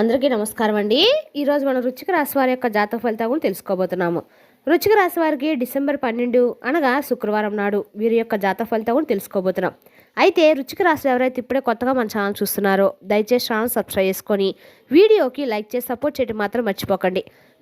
అందరికీ నమస్కారం అండి. ఈరోజు మనం రుచిక రాశి వారి యొక్క జాతక ఫలితాలు కూడా తెలుసుకోబోతున్నాము. రుచిక రాశి వారికి డిసెంబర్ పన్నెండు అనగా శుక్రవారం నాడు వీరి యొక్క జాతక ఫలితాలు కూడా తెలుసుకోబోతున్నాం. అయితే రుచిక రాశి ఎవరైతే ఇప్పుడే కొత్తగా మన ఛానల్ చూస్తున్నారో దయచేసి ఛానల్ సబ్స్క్రైబ్ చేసుకొని వీడియోకి లైక్ చేసి సపోర్ట్ చేయడం మాత్రం మర్చిపోకండి.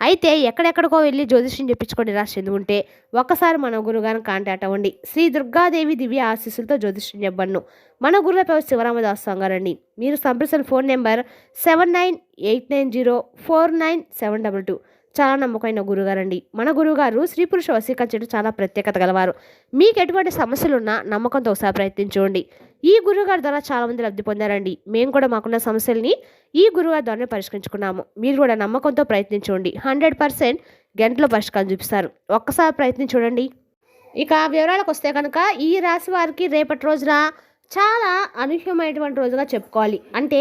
అయితే ఎక్కడెక్కడికో వెళ్ళి జ్యోతిష్యం చెప్పించుకొని రాసి చెంది ఉంటే ఒక్కసారి మన గురుగారిని కాంటాక్ట్ అవ్వండి. శ్రీ దుర్గాదేవి దివ్య ఆశీస్సులతో జ్యోతిష్యం చెప్పను మన గురులపై శివరామదాస్ సంగారండి. మీరు సంప్రదించిన phone number seven nine eight nine zero four nine seven double two. చాలా నమ్మకమైన గురుగారండి. మన గురుగారు స్త్రీ పురుష వశీకరించడం చేయడం చాలా ప్రత్యేకత గలవారు. మీకు ఎటువంటి సమస్యలున్నా నమ్మకంతో ఒకసారి ప్రయత్నించండి ఈ గురుగారి ద్వారా చాలామంది లబ్ధి పొందారండి. మేము కూడా మాకున్న సమస్యల్ని ఈ గురుగారి ద్వారానే పరిష్కరించుకున్నాము. మీరు కూడా నమ్మకంతో ప్రయత్నించండి హండ్రెడ్ పర్సెంట్ గంటలో పరిష్కారం చూపిస్తారు. ఒక్కసారి ప్రయత్నం చూడండి ఇక వివరాలకు వస్తే కనుక ఈ రాశి వారికి రేపటి రోజున చాలా అనూహ్యమైనటువంటి రోజుగా చెప్పుకోవాలి. అంటే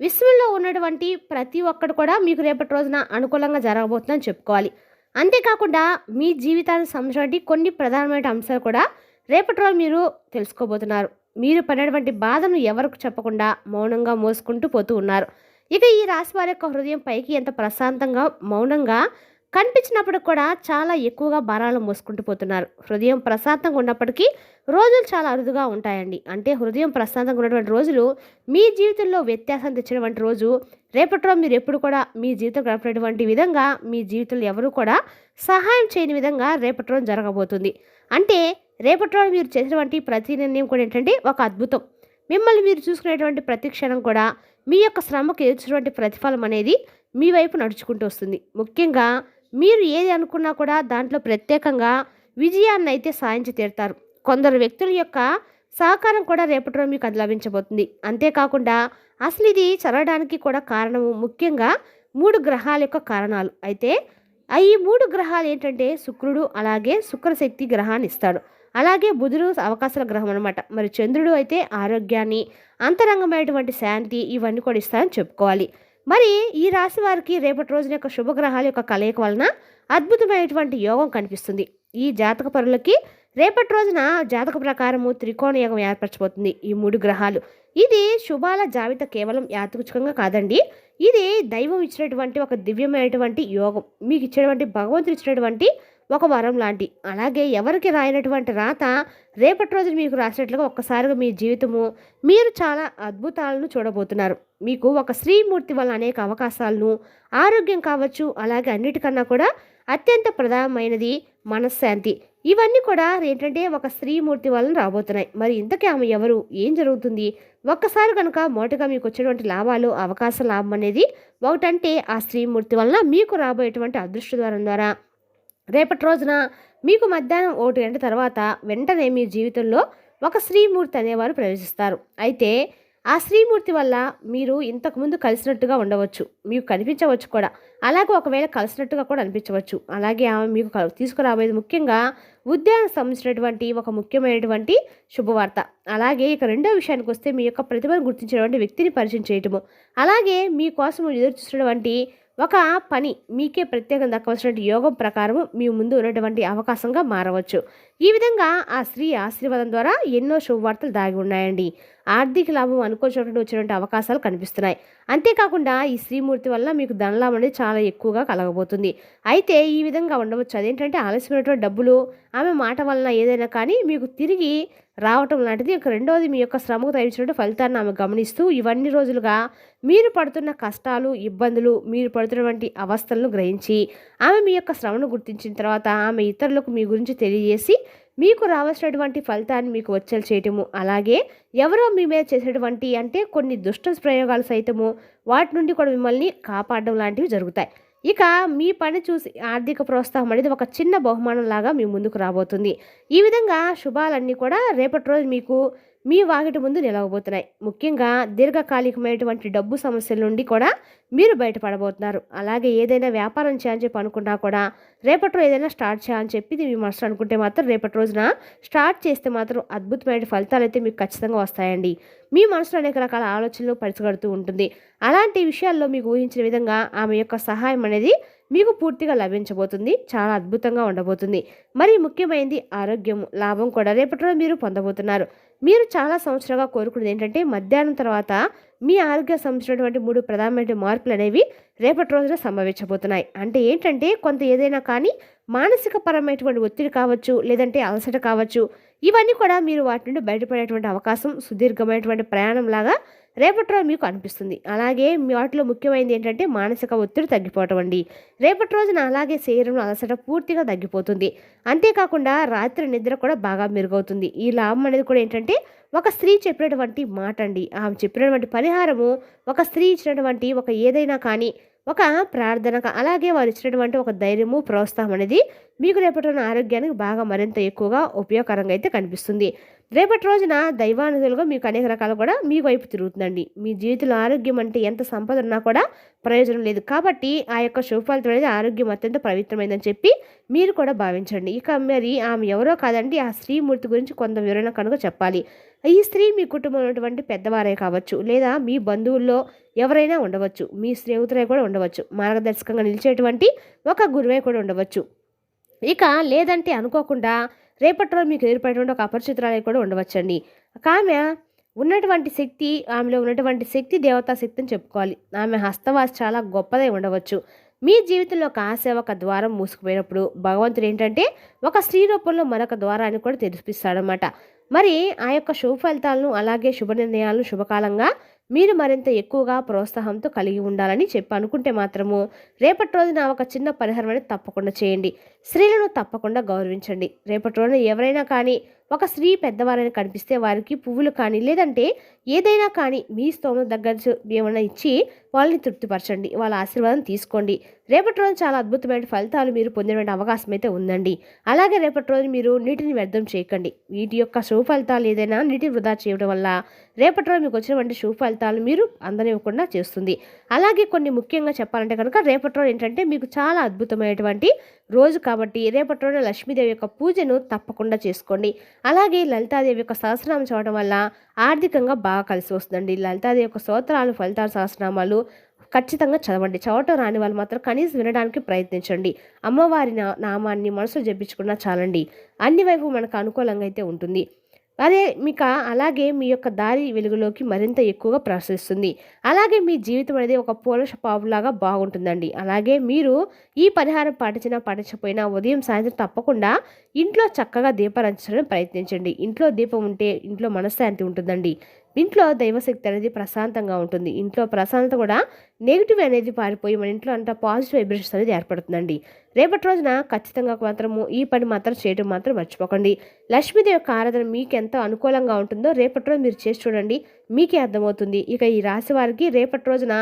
విశ్వంలో ఉన్నటువంటి ప్రతి ఒక్కటి కూడా మీకు రేపటి రోజున అనుకూలంగా జరగబోతుందని చెప్పుకోవాలి. అంతేకాకుండా మీ జీవితానికి సంబంధించినటువంటి కొన్ని ప్రధానమైన అంశాలు కూడా రేపటి రోజు మీరు తెలుసుకోబోతున్నారు. మీరు పడినటువంటి బాధను ఎవరికి చెప్పకుండా మౌనంగా మోసుకుంటూ పోతూ ఉన్నారు. ఇక ఈ రాశి వారి యొక్క హృదయం పైకి ఎంత ప్రశాంతంగా మౌనంగా కనిపించినప్పుడు కూడా చాలా ఎక్కువగా భారాలు మోసుకుంటూ పోతున్నారు. హృదయం ప్రశాంతంగా ఉన్నప్పటికీ రోజులు చాలా అరుదుగా ఉంటాయండి. అంటే హృదయం ప్రశాంతంగా ఉన్నటువంటి రోజులు మీ జీవితంలో వ్యత్యాసం తెచ్చినటువంటి రోజు రేపటి మీరు ఎప్పుడు కూడా మీ జీవితం గడపేటువంటి విధంగా మీ జీవితంలో ఎవరు కూడా సహాయం చేయని విధంగా రేపటి రోజు జరగబోతుంది. అంటే రేపటి రోజు మీరు చేసినటువంటి ప్రతి నిర్ణయం కూడా ఏంటంటే ఒక అద్భుతం. మిమ్మల్ని మీరు చూసుకునేటువంటి ప్రతి క్షణం కూడా మీ యొక్క శ్రమకు ఎదుర్చినటువంటి ప్రతిఫలం అనేది మీ వైపు నడుచుకుంటూ వస్తుంది. ముఖ్యంగా మీరు ఏది అనుకున్నా కూడా దాంట్లో ప్రత్యేకంగా విజయాన్ని అయితే సాధించి తీరుతారు. కొందరు వ్యక్తుల యొక్క సహకారం కూడా రేపటి రోజు మీకు అది లభించబోతుంది. అంతేకాకుండా అసలు ఇది చదవడానికి కూడా కారణము ముఖ్యంగా మూడు గ్రహాల యొక్క కారణాలు. అయితే ఈ మూడు గ్రహాలు ఏంటంటే శుక్రుడు అలాగే శుక్రశక్తి గ్రహాన్ని ఇస్తాడు. అలాగే బుధుడు అవకాశాల గ్రహం అనమాట మరి చంద్రుడు అయితే ఆరోగ్యాన్ని అంతరంగమైనటువంటి శాంతి ఇవన్నీ కూడా ఇస్తారని చెప్పుకోవాలి. మరి ఈ రాశి వారికి రేపటి రోజున యొక్క శుభగ్రహాల యొక్క కలయిక వలన అద్భుతమైనటువంటి యోగం కనిపిస్తుంది. ఈ జాతక పరులకి రేపటి రోజున జాతక ప్రకారము త్రికోణ యోగం ఏర్పరచబోతుంది. ఈ మూడు గ్రహాలు. ఇది శుభాల జాబితా కేవలం యాదృచ్ఛికంగా కాదండి. ఇది దైవం ఇచ్చినటువంటి ఒక దివ్యమైనటువంటి యోగం. మీకు ఇచ్చినటువంటి భగవంతుడు ఇచ్చినటువంటి ఒక వరం లాంటి. అలాగే ఎవరికి రాయనటువంటి రాత రేపటి రోజు మీకు రాసినట్లుగా ఒక్కసారిగా మీ జీవితము మీరు చాలా అద్భుతాలను చూడబోతున్నారు. మీకు ఒక శ్రీమూర్తి వల్ల అనేక అవకాశాలను ఆరోగ్యం కావచ్చు అలాగే అన్నిటికన్నా కూడా అత్యంత ప్రధానమైనది మనశ్శాంతి. ఇవన్నీ కూడా ఏంటంటే ఒక స్త్రీమూర్తి వలన రాబోతున్నాయి. మరి ఇంతకీ ఆమె ఎవరు? ఏం జరుగుతుంది? ఒక్కసారి కనుక మొదటగా మీకు వచ్చేటువంటి లాభాలు అవకాశ లాభం అనేది ఒకటంటే ఆ స్త్రీమూర్తి వలన మీకు రాబోయేటువంటి అదృష్ట ద్వారం ద్వారా రేపటి రోజున మీకు మధ్యాహ్నం ఒకటి గంట తర్వాత వెంటనే మీ జీవితంలో ఒక శ్రీమూర్తి అనేవారు ప్రవేశిస్తారు. అయితే ఆ శ్రీమూర్తి వల్ల మీరు ఇంతకుముందు కలిసినట్టుగా ఉండవచ్చు. మీకు కనిపించవచ్చు కూడా. అలాగే ఒకవేళ కలిసినట్టుగా కూడా అనిపించవచ్చు. అలాగే ఆమె మీకు తీసుకురాబోయేది ముఖ్యంగా ఉద్యానం సంబంధించినటువంటి ఒక ముఖ్యమైనటువంటి శుభవార్త. అలాగే ఇక రెండో విషయానికి వస్తే మీ యొక్క ప్రతిభను గుర్తించినటువంటి వ్యక్తిని పరిచయం చేయటము. అలాగే మీకోసం ఎదురు చూసినటువంటి ఒక పని మీకే ప్రత్యేకంగా దక్కవలసినటువంటి యోగం ప్రకారం మీ ముందు ఉన్నటువంటి అవకాశంగా మారవచ్చు. ఈ విధంగా ఆ స్త్రీ ఆశీర్వాదం ద్వారా ఎన్నో శుభవార్తలు దాగి ఉన్నాయండి. ఆర్థిక లాభం అనుకోచినటువంటి వచ్చినటువంటి అవకాశాలు కనిపిస్తున్నాయి. అంతేకాకుండా ఈ శ్రీమూర్తి వల్ల మీకు ధనలాభం అనేది చాలా ఎక్కువగా కలగబోతుంది. అయితే ఈ విధంగా ఉండవచ్చు. అదేంటంటే ఆలస్యమైనటువంటి డబ్బులు ఆమె మాట వలన ఏదైనా కానీ మీకు తిరిగి రావటం లాంటిది ఇక రెండవది మీ యొక్క శ్రమకు తగ్గించినటువంటి ఫలితాన్ని ఆమె గమనిస్తూ ఇవన్నీ రోజులుగా మీరు పడుతున్న కష్టాలు ఇబ్బందులు మీరు పడుతున్నటువంటి అవస్థలను గ్రహించి ఆమె మీ యొక్క శ్రమను గుర్తించిన తర్వాత ఆమె ఇతరులకు మీ గురించి తెలియజేసి మీకు రావాల్సినటువంటి ఫలితాన్ని మీకు వచ్చేలు చేయటము అలాగే ఎవరో మీ మీద చేసేటువంటి అంటే కొన్ని దుష్ట ప్రయోగాలు సైతము వాటి నుండి కూడా మిమ్మల్ని కాపాడడం లాంటివి జరుగుతాయి. ఇక మీ పని చూసి ఆర్థిక ప్రోత్సాహం అనేది ఒక చిన్న బహుమానం లాగా మీ ముందుకు రాబోతుంది. ఈ విధంగా శుభాలన్నీ కూడా రేపటి రోజు మీకు మీ వాకిటి ముందు నిలవబోతున్నాయి. ముఖ్యంగా దీర్ఘకాలికమైనటువంటి డబ్బు సమస్యల నుండి కూడా మీరు బయటపడబోతున్నారు. అలాగే ఏదైనా వ్యాపారం చేయాలని చెప్పి అనుకున్నా కూడా రేపటి రోజు ఏదైనా స్టార్ట్ చేయాలని చెప్పి మీ మనసు అనుకుంటే మాత్రం రేపటి రోజున స్టార్ట్ చేస్తే మాత్రం అద్భుతమైన ఫలితాలు అయితే మీకు ఖచ్చితంగా వస్తాయండి. మీ మనసులో అనేక రకాల ఆలోచనలు పరిచగడుతూ ఉంటుంది. అలాంటి విషయాల్లో మీకు ఊహించిన విధంగా ఆమె యొక్క సహాయం అనేది మీకు పూర్తిగా లభించబోతుంది. చాలా అద్భుతంగా ఉండబోతుంది. మరి ముఖ్యమైనది ఆరోగ్యం లాభం కూడా రేపటి రోజు మీరు పొందబోతున్నారు. మీరు చాలా సంవత్సరాలుగా కోరుకునేది ఏంటంటే మధ్యాహ్నం తర్వాత మీ ఆరోగ్య సంబంధించినటువంటి మూడు ప్రధానమైన మార్పులు అనేవి రేపటి రోజున సంభవించబోతున్నాయి. అంటే ఏంటంటే కొంత ఏదైనా కానీ మానసిక పరమైనటువంటి ఒత్తిడి కావచ్చు లేదంటే అలసట కావచ్చు ఇవన్నీ కూడా మీరు వాటి నుండి బయటపడేటువంటి అవకాశం సుదీర్ఘమైనటువంటి ప్రయాణం లాగా రేపటి రోజు మీకు అనిపిస్తుంది. అలాగే మీ వాటిలో ముఖ్యమైనది ఏంటంటే మానసిక ఒత్తిడి తగ్గిపోవటం అండి. రేపటి రోజున అలాగే శరీరంలో అలసట పూర్తిగా తగ్గిపోతుంది. అంతేకాకుండా రాత్రి నిద్ర కూడా బాగా మెరుగవుతుంది. ఈ లాభం అనేది కూడా ఏంటంటే ఒక స్త్రీ చెప్పినటువంటి మాట అండి ఆమె చెప్పినటువంటి పరిహారము ఒక స్త్రీ ఇచ్చినటువంటి ఒక ఏదైనా కానీ ఒక ప్రార్థన అలాగే వారు ఇచ్చినటువంటి ఒక ధైర్యము ప్రోత్సాహం అనేది మీకు రేపటి ఆరోగ్యానికి బాగా మరింత ఎక్కువగా ఉపయోగకరంగా అయితే కనిపిస్తుంది. రేపటి రోజున దైవానుధులుగా మీకు అనేక రకాలు కూడా మీ వైపు తిరుగుతుందండి. మీ జీవితంలో ఆరోగ్యం అంటే ఎంత సంపద ఉన్నా కూడా ప్రయోజనం లేదు. కాబట్టి ఆ యొక్క శుభఫలితం అనేది ఆరోగ్యం అత్యంత పవిత్రమైందని చెప్పి మీరు కూడా భావించండి. ఇక మరి ఆమె ఎవరో కాదండి ఆ స్త్రీమూర్తి గురించి కొంత వివరణ కనుక చెప్పాలి. ఈ స్త్రీ మీ కుటుంబంలో ఉన్నటువంటి పెద్దవారే కావచ్చు లేదా మీ బంధువుల్లో ఎవరైనా ఉండవచ్చు మీ స్నేహితులే కూడా ఉండవచ్చు మార్గదర్శకంగా నిలిచేటువంటి ఒక గురువే కూడా ఉండవచ్చు. ఇక లేదంటే అనుకోకుండా రేపటి రోజు మీకు ఏర్పడేటువంటి ఒక అపరిచితురాలు కూడా ఉండవచ్చండి. ఒక ఆమె ఉన్నటువంటి శక్తి ఆమెలో ఉన్నటువంటి శక్తి దేవతా శక్తి అని చెప్పుకోవాలి. ఆమె హస్తవాసి చాలా గొప్పదై ఉండవచ్చు. మీ జీవితంలో ఒక ఆశ ఒక ద్వారం మూసుకుపోయినప్పుడు భగవంతుడు ఏంటంటే ఒక స్త్రీ రూపంలో మరొక ద్వారాన్ని కూడా తెరిపిస్తాడనమాట మరి ఆ యొక్క శుభ ఫలితాలను అలాగే శుభ నిర్ణయాలను శుభకాలంగా మీరు మరింత ఎక్కువగా ప్రోత్సాహంతో కలిగి ఉండాలని చెప్పి అనుకుంటే మాత్రము రేపటి రోజున ఒక చిన్న పరిహారం అనేది తప్పకుండా చేయండి. స్త్రీలను తప్పకుండా గౌరవించండి. రేపటి రోజున ఎవరైనా కానీ ఒక స్త్రీ పెద్దవారైనా కనిపిస్తే వారికి పువ్వులు కానీ లేదంటే ఏదైనా కానీ మీ స్తోమం దగ్గర ఏమైనా ఇచ్చి వాళ్ళని తృప్తిపరచండి వాళ్ళ ఆశీర్వాదం తీసుకోండి. రేపటి రోజు చాలా అద్భుతమైన ఫలితాలు మీరు పొందినటువంటి అవకాశం అయితే ఉందండి. అలాగే రేపటి రోజు మీరు నీటిని వ్యర్థం చేయకండి. వీటి యొక్క శుభ ఫలితాలు ఏదైనా నీటిని వృధా చేయడం వల్ల రేపటి రోజు మీకు వచ్చినటువంటి శుభ ఫలితాలు మీరు అందనివ్వకుండా చేస్తుంది. అలాగే కొన్ని ముఖ్యంగా చెప్పాలంటే కనుక రేపటి రోజు ఏంటంటే మీకు చాలా అద్భుతమైనటువంటి రోజు కాబట్టి రేపటి రోజు లక్ష్మీదేవి యొక్క పూజను తప్పకుండా చేసుకోండి. అలాగే లలితాదేవి యొక్క సహస్రనామం చదవడం వల్ల ఆర్థికంగా బాగా కలిసి వస్తుందండి. లలితాదేవి యొక్క స్తోత్రాలు ఫలితాలు సహస్రనామాలు ఖచ్చితంగా చదవండి. చదవటం రాని వాళ్ళు మాత్రం కనీసం వినడానికి ప్రయత్నించండి. అమ్మవారి నామాన్ని మనసులో జపించుకున్నా చాలండి. అన్ని వైపు మనకు అనుకూలంగా అయితే ఉంటుంది. అదే మీకు అలాగే మీ యొక్క దారి వెలుగులోకి మరింత ఎక్కువగా ప్రసరిస్తుంది అలాగే మీ జీవితం అనేది ఒక పోలష పావులాగా బాగుంటుందండి. అలాగే మీరు ఈ పరిహారం పాటించినా పాటించకపోయినా ఉదయం సాయంత్రం తప్పకుండా ఇంట్లో చక్కగా దీపాలంచడం ప్రయత్నించండి. ఇంట్లో దీపం ఉంటే ఇంట్లో మనశ్శాంతి ఉంటుందండి. ఇంట్లో దైవశక్తి అనేది ప్రశాంతంగా ఉంటుంది. ఇంట్లో ప్రశాంతత కూడా నెగిటివ్ అనేది పారిపోయి మన ఇంట్లో అంతా పాజిటివ్ వైబ్రేషన్స్ అనేది ఏర్పడుతుందండి. రేపటి రోజున ఖచ్చితంగా మాత్రము ఈ పని మాత్రం చేయడం మాత్రం మర్చిపోకండి. లక్ష్మీదేవి యొక్క ఆరాధన మీకు ఎంత అనుకూలంగా ఉంటుందో రేపటి రోజు మీరు చేసి చూడండి. మీకే అర్థమవుతుంది. ఇక ఈ రాశి వారికి రేపటి రోజున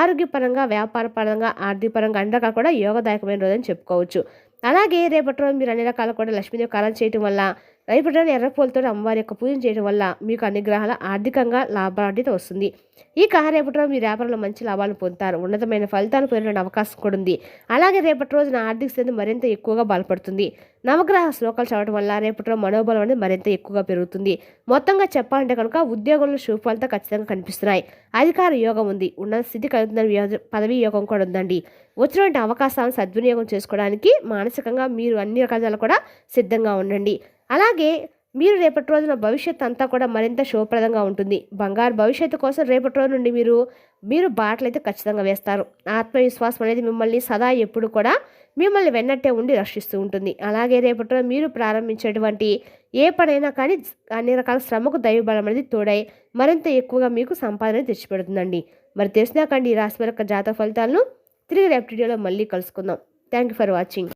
ఆరోగ్యపరంగా వ్యాపార పరంగా అండగా కూడా యోగదాయకమైన రోజు అని చెప్పుకోవచ్చు. అలాగే రేపటి రోజు మీరు అన్ని రకాల కూడా లక్ష్మీదేవి కాలం చేయటం వల్ల రేపటి ఎర్రపూలతో అమ్మవారి యొక్క పూజ చేయడం వల్ల మీకు అన్ని గ్రహాల ఆర్థికంగా లాభాధిత వస్తుంది. ఈ రేపటి రోజు మీ వ్యాపారంలో మంచి లాభాలు పొందుతారు. ఉన్నతమైన ఫలితాలు పొందిన అవకాశం కూడా ఉంది. అలాగే రేపటి రోజున ఆర్థిక స్థితి మరింత ఎక్కువగా బలపడుతుంది. నవగ్రహ శ్లోకాలు చదవడం వల్ల రేపటిలో మనోబలం అనేది మరింత ఎక్కువగా పెరుగుతుంది. మొత్తంగా చెప్పాలంటే కనుక ఉద్యోగంలో శుభఫలితాలు ఖచ్చితంగా కనిపిస్తున్నాయి. అధికార యోగం ఉంది. ఉన్నత స్థితి కలుగుతున్న పదవీ యోగం కూడా ఉందండి. వచ్చినటువంటి అవకాశాలను సద్వినియోగం చేసుకోవడానికి మానసికంగా మీరు అన్ని రకాల కూడా సిద్ధంగా ఉండండి. అలాగే మీరు రేపటి రోజున భవిష్యత్ అంతా కూడా మరింత శుభప్రదంగా ఉంటుంది. బంగారు భవిష్యత్తు కోసం రేపటి రోజు నుండి మీరు మీరు బాటలు అయితే ఖచ్చితంగా వేస్తారు. ఆత్మవిశ్వాసం అనేది మిమ్మల్ని సదా ఎప్పుడు కూడా మిమ్మల్ని వెన్నట్టే ఉండి రక్షిస్తూ ఉంటుంది. అలాగే రేపటి రోజు మీరు ప్రారంభించేటువంటి ఏ పనైనా కానీ అన్ని రకాల శ్రమకు దైవబలం అనేది తోడై మరింత ఎక్కువగా మీకు సంపాదన తెచ్చిపెడుతుందండి. మరి తెలిసినాకండి ఈ రాశి యొక్క జాతక ఫలితాలను. తిరిగి రేపటి వీడియోలో మళ్ళీ కలుసుకుందాం. Thank you for watching